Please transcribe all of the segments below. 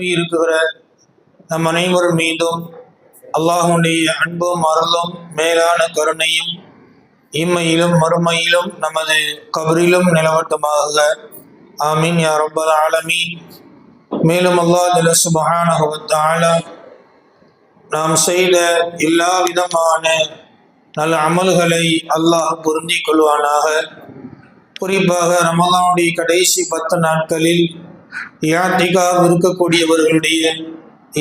இருக்கிற நம் அனைவரும் மீதும் அல்லாஹுடைய அன்பும் அருளும் மேலான கருணையும் இம்மையிலும் மறுமையிலும் நமது கபரிலும் நிலவட்டுமாக. ஆமீன் யா ரப்பல் ஆலமீன். மேலும் அல்லாஹ் ஜல்ல சுப்ஹானஹு நாம் செய்த எல்லா விதமான நல்ல அமல்களை அல்லாஹ் பொருந்திக் கொள்வானாக. குறிப்பாக ரமலானுடைய கடைசி பத்து நாட்களில் யாத்திகாவ் இருக்கக்கூடியவர்களுடைய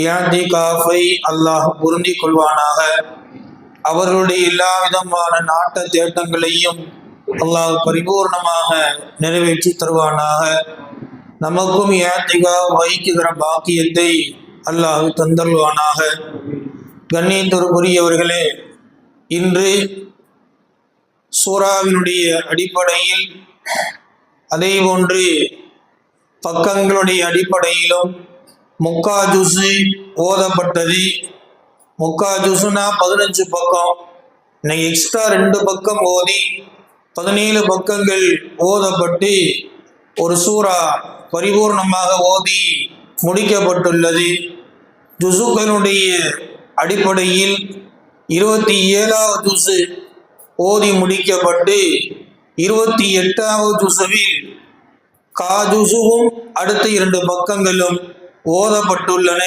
யாத்திகாஃபை அல்லாஹ் பொருந்திக் கொள்வானாக. அவர்களுடைய எல்லா விதமான நாட்ட தேட்டங்களையும் அல்லாஹ் பரிபூர்ணமாக நிறைவேற்றி தருவானாக. நமக்கும் யாத்திகா வைக்குகிற பாக்கியத்தை அல்லாஹ் தந்தருவானாக கண்ணியத்திற்குரியவர்களே இன்று சூறாவினுடைய அடிப்படையில் அதே போன்று பக்கங்களுடைய அடிப்படையிலும் முக்கா ஜூஸு ஓதப்பட்டது. முக்கா ஜுசுனா பதினஞ்சு பக்கம். இன்னைக்கு எக்ஸ்ட்ரா ரெண்டு பக்கம் ஓதி பதினேழு பக்கங்கள் ஓதப்பட்டு ஒரு சூறா பரிபூர்ணமாக ஓதி முடிக்கப்பட்டுள்ளது. ஜுசுக்களுடைய அடிப்படையில் இருபத்தி ஏழாவது ஜுசு ஓதி முடிக்கப்பட்டு இருபத்தி எட்டாவது ஜுசுவில் காஜுசுவும் அடுத்த இரண்டு பக்கங்களும் ஓதப்பட்டுள்ளன.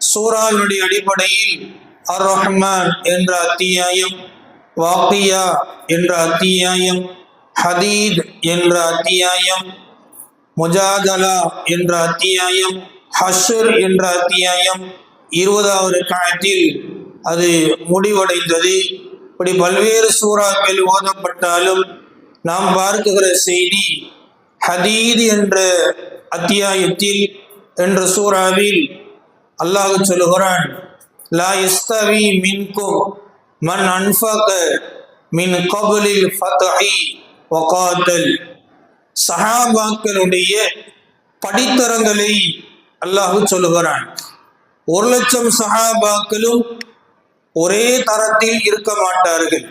சூறாவினுடைய அடிப்படையில் அர் ரஹ்மான் என்ற அத்தியாயம் வாக்கியா என்ற அத்தியாயம் ஹதீத் என்ற அத்தியாயம் முஜாதலா என்ற அத்தியாயம் ஹஷர் என்ற அத்தியாயம். இருபதாவது காலத்தில் அது முடிவடைந்தது. இப்படி பல்வேறு சூறாக்கள் ஓதப்பட்டாலும் நாம் பார்க்குகிற செய்தி ஹதீத் என்ற அத்தியாயத்தில் என்ற சூறாவில் அல்லாஹ் சொல்லுகிறான் லா இஸ்தவி மின்கும் மன் அன்ஃபக மின் கபலில் ஃபத்ஹி வகாத்தல். சஹாபாக்களுடைய படித்தரங்களை அல்லாஹ் சொல்லுகிறான். ஒரு லட்சம் சஹாபாக்களும் ஒரே தரத்தில் இருக்க மாட்டார்கள்.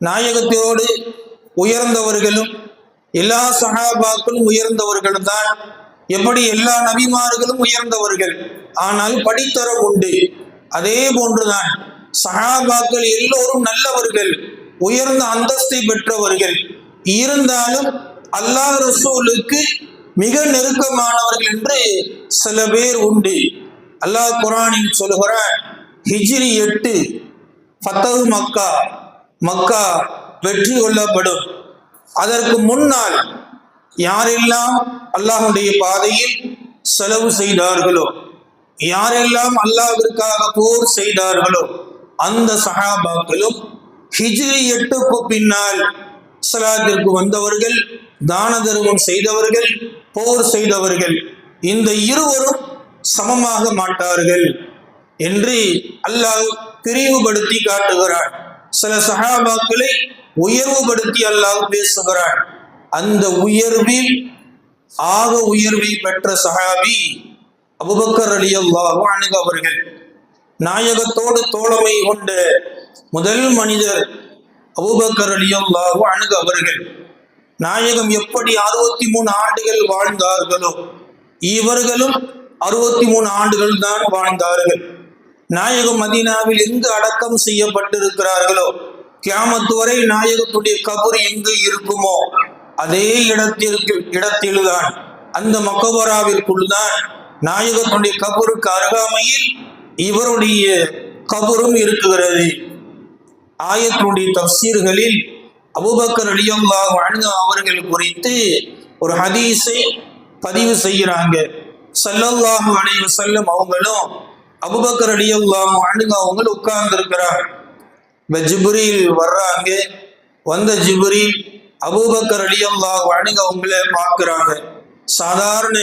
நாயகத்தோடு உயர்ந்தவர்களும் எல்லா சஹாபாக்களும் உயர்ந்தவர்கள் தான். எப்படி எல்லா நபிமார்களும் உயர்ந்தவர்கள்? ஆனால் படித்தரம் உண்டு. அதே போன்றுதான் சஹாபாக்கள் எல்லோரும் நல்லவர்கள் உயர்ந்த அந்தஸ்தை பெற்றவர்கள். இருந்தாலும் அல்லாஹ் ரசூலுக்கு மிக நெருக்கமானவர்கள் என்று சில பேர் உண்டு. அல்லாஹ் குரானில் சொல்கிறார் ஹிஜ்ரி எட்டு ஃபத்தஹு மக்கா மக்கா வெற்றி கொள்ளப்படும். அதற்கு முன்னால் யாரெல்லாம் அல்லாஹுடைய பாதையில் செலவு செய்தார்களோ யாரெல்லாம் அல்லாஹிற்காக போர் செய்தார்களோ அந்த சகாபாக்களும் ஹிஜ்ரி எட்டுக்கு பின்னால் இஸ்லாத்திற்கு வந்தவர்கள் தான தர்மம் செய்தவர்கள் போர் செய்தவர்கள் இந்த இருவரும் சமமாக மாட்டார்கள் என்று அல்லாஹ் பிரிவுபடுத்தி காட்டுகிறார் சில சகாபாக்களை உயர்வுபடுத்தி அல்லாஹ் பேசுகிறான். அந்த உயர்வில் ஆக உயர்வை பெற்ற சஹாபி அபுபக்கர் அலி அல்லாஹு அணுக அவர்கள் நாயகத்தோடு தோழமை கொண்ட முதல் மனிதர் அபுபக்கர் அலி அல்லாஹு அணுக அவர்கள். நாயகம் எப்படி அறுபத்தி மூணு ஆண்டுகள் வாழ்ந்தார்களோ இவர்களும் அறுபத்தி மூணு ஆண்டுகள் தான் வாழ்ந்தார்கள். நாயகம் மதீனாவில் எங்கு அடக்கம் செய்யப்பட்டிருக்கிறார்களோ கியாமத்து வரை நாயகத்துடைய கபர் எங்கு இருக்குமோ அதே இடத்திற்கு இடத்தில்தான். அந்த மக்கபராவிற்குள்தான் நாயகத்துடைய கபருக்கு அருகாமையில் இவருடைய கபரும் இருக்குகிறது ஆயத்தினுடைய தப்சீர்களில் அபுபக்கர் அலியல்லாஹ் வாழ்ந்த அவர்கள் குறித்து ஒரு ஹதீஸை பதிவு செய்கிறாங்க. சல்லல்லாஹு அலைஹி செல்லும் அவங்களும் அபுபக்கர் அலியல்லாஹ் வாழ்ந்த அவங்க உட்கார்ந்து இருக்கிறார்கள் இந்த ஜிப்ரீல் வர்றாங்க. வந்த ஜிப்ரீல் அபூபக்கர் அலியல்லாஹ் அணுக அவங்கள பார்க்குறாங்க. சாதாரண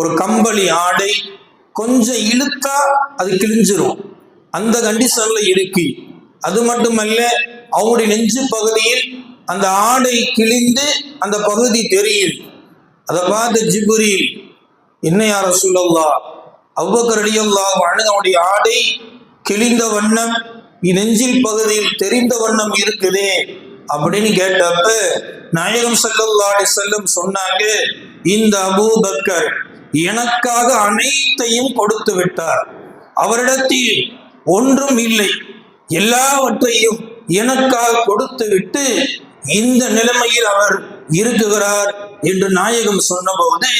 ஒரு கம்பளி ஆடை கொஞ்சம் இழுத்தா அது கிழிஞ்சிரும். அந்த கண்டிஷன்ல இருக்கு அது மட்டுமல்ல அவங்களுடைய நெஞ்சு பகுதியில் அந்த ஆடை கிழிந்து அந்த பகுதி தெரியும் அதை பார்த்த ஜிபுரி என்ன யார சொல்லல்லா அவ்வக்கர் அடியல்லா ஆடை கிழிந்த வண்ணம் நெஞ்சில் பகுதியில் தெரிந்த வண்ணம் இருக்குதே அப்படின்னு கேட்டப்ப நாயகம் ஸல்லல்லாஹு செல்லும் சொன்னாங்க இந்த அபூபக்கர் எனக்காக அனைத்தையும் கொடுத்து விட்டார். அவரிடத்தில் ஒன்றும் இல்லை. எல்லாவற்றையும் எனக்காக கொடுத்து விட்டு இந்த நிலைமையில் அவர் இருக்குகிறார் என்று நாயகம் சொன்னபோது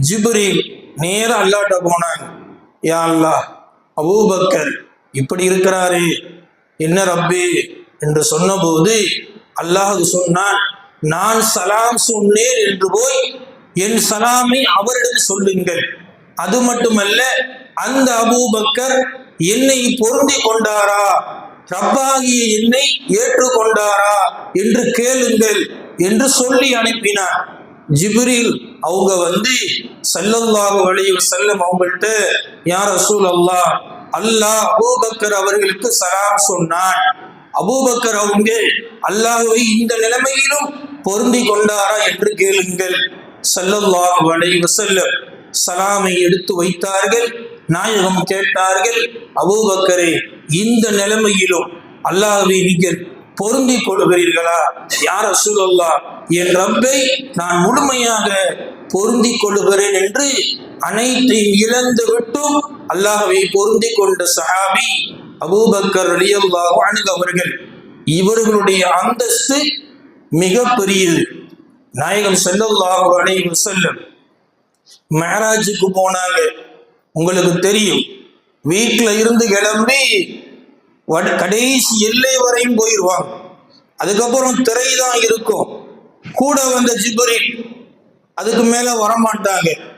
ஜிபுரில் நேர அல்லாட்ட போனாங்க யா அல்லாஹ் அபூபக்கர் இப்படி இருக்கிறாரே. என்ன ரப்பே? என்று சொன்னபோது அல்லாஹ் சொன்னான் நான் சலாம் சொன்னேன் என்று போய் என் சலாமை அவரிடம் சொல்லுங்கள். அது மட்டுமல்ல அந்த அபூபக்கர் என்னை பொருந்தி கொண்டாரா? ரப்பாகிய என்னை ஏற்றுக்கொண்டாரா? என்று கேளுங்கள் என்று சொல்லி அனுப்பினார் ஜிப்ரீல் அவங்க வந்து செல்லல்லாக வழியில் செல்லும் அவங்கள்ட்ட யார் அசூல் அல்லாஹ் அல்லாஹ் அபூபக்கர் அவர்களுக்கு சலாம் சொன்னான். அபூபக்கர் அவங்க அல்லாஹுவை இந்த நிலைமையிலும் பொருந்தி கொண்டாரா? என்று கேளுங்கள். சல்லல்லாஹு அலைஹி வஸல்லம். சலாமை எடுத்து வைத்தார்கள் நாயகம் கேட்டார்கள் அபூபக்கரே இந்த நிலைமையிலும் அல்லாஹுவை நீங்கள் பொருந்தி கொள்கிறீர்களா? யார் அசூலல்லா என் ரப்பை நான் முழுமையாக பொருந்தி கொள்கிறேன் என்று அனைத்தையும் இழந்து விட்டும் அல்லாஹவை பொருந்தி கொண்ட சஹாபி அபூபக்கர் ரலியல்லாஹு அவர்கள். இவர்களுடைய அந்தஸ்து மிக பெரியது நாயகம் ஸல்லல்லாஹு அலைஹி செல்லும் மேராஜுக்கு போனாங்க. உங்களுக்கு தெரியும் வீட்டில் இருந்து கிளம்பி வட- கடைசி எல்லை வரையும் போயிடுவாங்க அதுக்கப்புறம் திரை தான் இருக்கும். கூட வந்த ஜிபரின் அதுக்கு மேலே வரமாட்டாங்க.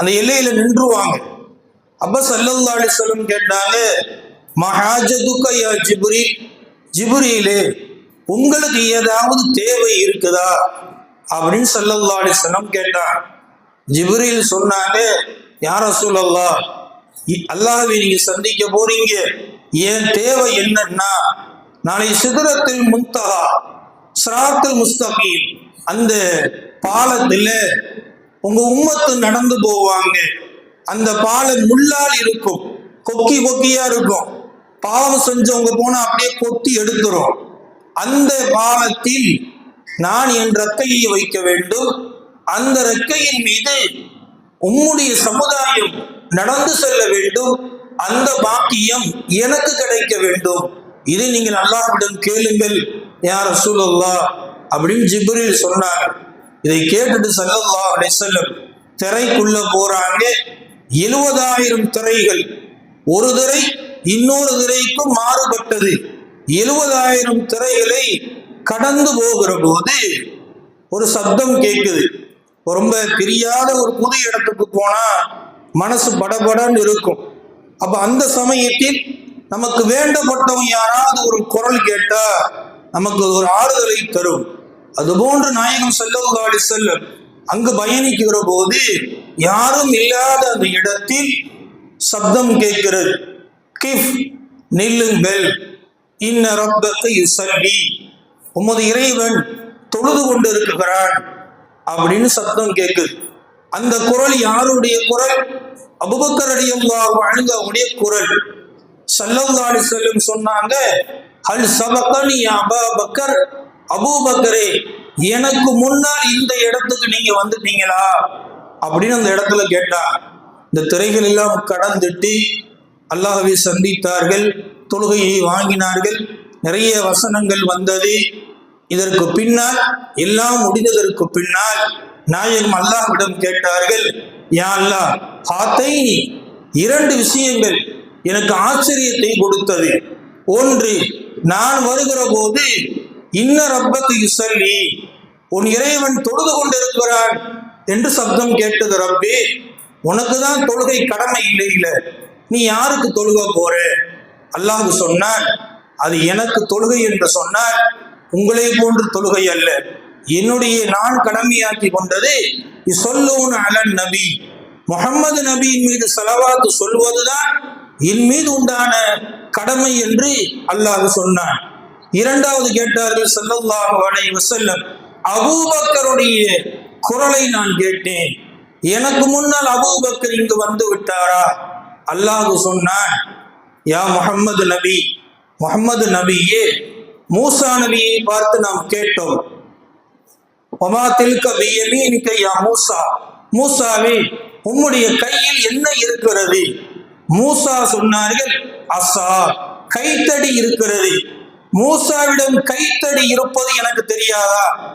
அந்த எல்லையில நின்றுவாங்க. அப்ப சல்லல்லா அலிஸ்வலம் கேட்டாங்க மஹாஜதுக்க யா ஜிபுரி ஜிபுரியிலே உங்களுக்கு ஏதாவது தேவை இருக்குதா? அப்படின்னு சல்லல்லா அலிஸ்வலம் கேட்டான். ஜிபுரியில் சொன்னாங்க யார சொல்லல்லா அல்லாவை நீங்க சந்திக்க போறீங்க. என் தேவை என்னன்னா நாளை சிதறத்தில் முன்தகா சிராத்தில் முஸ்தகீம் அந்த பாலத்தில் உங்க உம்மத்து நடந்து போவாங்க. அந்த பாலம் முள்ளால் இருக்கும். கொக்கி கொக்கியா இருக்கும். பாவம் செஞ்சவங்க போனா அப்படியே கொத்தி எடுத்துரும். அந்த பாலத்தில் நான் என் ரக்கையை வைக்க வேண்டும். அந்த ரெக்கையின் மீது உம்முடைய சமுதாயம் நடந்து செல்ல வேண்டும். அந்த பாக்கியம் எனக்கு கிடைக்க வேண்டும். இதை நீங்கள் அல்லாஹ்விடம் கேளுங்கள். யார் சூழல்லா அப்படின்னு ஜிப்ரில் சொன்னார். இதை கேட்டுட்டு ஸல்லல்லாஹு அலைஹி செல்லம் திரைக்குள்ள போறாங்க. எழுபதாயிரம் திரைகள். ஒரு திரை இன்னொரு திரைக்கும் மாறுபட்டது. எழுபதாயிரம் திரைகளை கடந்து போகிற போது ஒரு சப்தம் கேட்குது ரொம்ப தெரியாத ஒரு புது இடத்துக்கு போனா மனசு படபடன்னு இருக்கும். அப்ப அந்த சமயத்தில் நமக்கு வேண்டப்பட்டவன் யாராவது ஒரு குரல் கேட்டா நமக்கு ஒரு ஆறுதலை தரும். அதுபோன்று நாயகம் ஸல்லல்லாஹு செல்லும் அங்கு பயணிக்கிற போது யாரும் இல்லாத அந்த இடத்தில் சப்தம் கேட்கிறது. கிஃப் நில்லுங்கள். இன்ன ரப்பக யுசல்லி உமது இறைவன் தொழுது கொண்டிருக்கிறான் அப்படின்னு சப்தம் கேட்குது. அந்த குரல் யாருடைய குரல்? அபுபக்கருடைய அணுங்க அணுக குரல். சல்லல்லாஹு செல்லும் சொன்னாங்க ஹல் சபக்கன் யா அபா பக்கர்? அபூபக்கரே எனக்கு முன்னால் இந்த இடத்துக்கு நீங்க வந்துட்டீங்களா? அப்படின்னு அந்த இடத்துல கேட்டார் இந்த திரைகள் எல்லாம் கடந்துட்டு அல்லாஹவை சந்தித்தார்கள் தொழுகையை வாங்கினார்கள் நிறைய வசனங்கள் வந்தது. இதற்கு பின்னால் எல்லாம் முடிந்ததற்கு பின்னால் நாயகம் அல்லாஹ்விடம் கேட்டார்கள் யா அல்லா ஹாத்தை இரண்டு விஷயங்கள் எனக்கு ஆச்சரியத்தை கொடுத்தது. ஒன்று நான் வருகிற போது இன்ன ரப்பத்து யுசல்லி உன் இறைவன் தொழுது கொண்டிருக்கிறான் என்று சப்தம் கேட்டது ரப்பே. உனக்கு தான் தொழுகை கடமை இல்லை நீ யாருக்கு தொழுக போற? அல்லாஹு சொன்னான். அது எனக்கு தொழுகை என்று சொன்னால் உங்களை போன்று தொழுகை அல்ல. என்னுடைய நான் கடமையாக்கி கொண்டது சொல்லூன் அலன் நபி. முகமது நபியின் மீது செலவாத்து சொல்வதுதான் என் மீது உண்டான கடமை என்று அல்லாஹ் சொன்னான். இரண்டாவது கேட்டார்கள் ஸல்லல்லாஹு அலைஹி வசல்லம் அபூபக்கருடைய குரலை நான் கேட்டேன். எனக்கு முன்னால் அபூபக்கர் இங்கு வந்து விட்டாரா? அல்லாஹ் சொன்னான் யா முகம்மது நபி முஹம்மது நபியே மூசா நபியை பார்த்து நாம் கேட்டோம். ஒமா தில்க பியமீனிக்க யா மூசா? மூசாவே உம்முடைய கையில் என்ன இருக்கிறது? மூசா சொன்னார்கள் அசா கைத்தடி இருக்கிறது. மூசாவிடம் கைத்தடி இருப்பது எனக்கு தெரியாதா?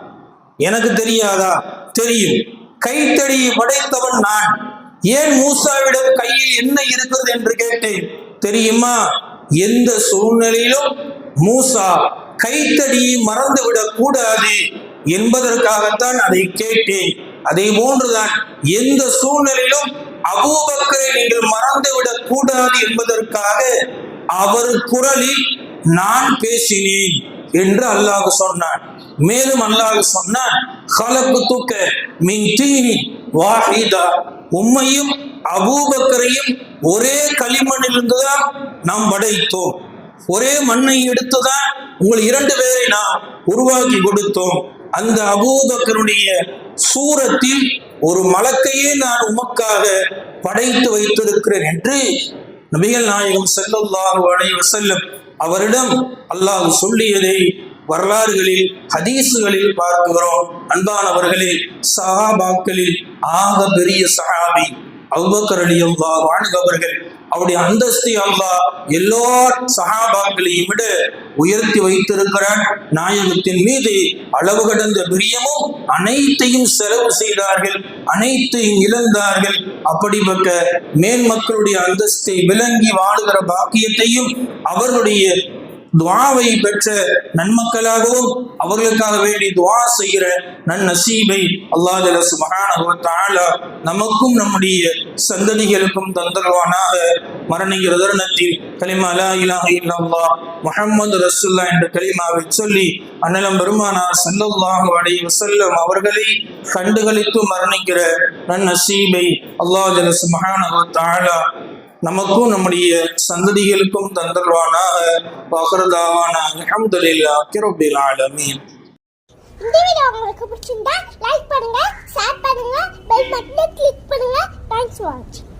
எனக்கு தெரியாதா? தெரியும். கைத்தடியை படைத்தவன் நான். ஏன் மூசாவிடம் கையில் என்ன இருக்கிறது என்று கேட்டேன். தெரியுமா? எந்த சூழ்நிலையிலும் மூசா கைத்தடியை மறந்துவிடக் கூடாது என்பதற்காகத்தான் அதை கேட்டேன். அதே போன்றுதான் எந்த சூழ்நிலையிலும் அபூபக்கரை நீங்கள் மறந்துவிடக் கூடாது என்பதற்காக அவர் குரலில் நான் பேசினேன் என்று அல்லாஹ் சொன்னான். மேலும் அல்லாஹ் சொன்னான் கலப்பு தூக்க மின் தீனி வாஹிதா. உம்மையும் அபூபக்கரையும் ஒரே களிமண்ணிலிருந்து தான் நாம் படைத்தோம். ஒரே மண்ணை எடுத்துதான் உங்கள் இரண்டு பேரை நாம் உருவாக்கி கொடுத்தோம். அந்த அபூபக்கருடைய சூரத்தில் ஒரு மலக்கையே நான் உமக்காக படைத்து வைத்திருக்கிறேன் என்று நபிகள் நாயகம் ஸல்லல்லாஹு அலைஹி அவரிடம் அல்லாஹ் சொல்லியதை வரலாறுகளில் ஹதீசுகளில் பார்க்கிறோம். அன்பானவர்களே சஹாபாக்களில் ஆக பெரிய சஹாபி அபூபக்கர் அவர்கள் அவருடைய அந்தஸ்து அல்லா எல்லோ சஹாபாக்களையும் விட உயர்த்தி வைத்திருக்கிறான் நாயகத்தின் மீது அளவு கடந்த பிரியமும் அனைத்தையும் செலவு செய்தார்கள் அனைத்தையும் இழந்தார்கள். அப்படிப்பட்ட மேன்மக்களுடைய அந்தஸ்தை விளங்கி வாழுகிற பாக்கியத்தையும் அவர்களுடைய துவாவை பெற்ற நன்மக்களாகவும் அவர்களுக்காக வேண்டி துவா செய்கிற நன்னசீபை அல்லாஹ் ஜல்ல சுப்ஹானஹு நமக்கும் நம்முடைய சந்ததிகளுக்கும் தந்தருவானாக மரணிக்கிற தருணத்தில் கலிமா லா இலாஹ இல்லல்லாஹ் முஹம்மது ரசூலுல்லாஹ் என்ற கலிமாவை சொல்லி அண்ணலம் பெருமானார் ஸல்லல்லாஹு அலைஹி வஸல்லம் அவர்களை கண்டுகளித்து மரணிக்கிற நன் நசீபை அல்லாஹ் ஜல்ல சுப்ஹானஹு வ தஆலா நமக்கும் நம்முடைய சந்ததிகளுக்கும் தந்தல்வானாக பகர்தாவான அல்ஹம்துலில்லாஹி ரப்பில் ஆலமீன். இந்த வீடியோ உங்களுக்கு பிடிச்சிருந்தா லைக் பண்ணுங்க ஷேர் பண்ணுங்க பெல் பட்டனை கிளிக் பண்ணுங்க. தேங்க்ஸ் ஃபார் வாட்சிங்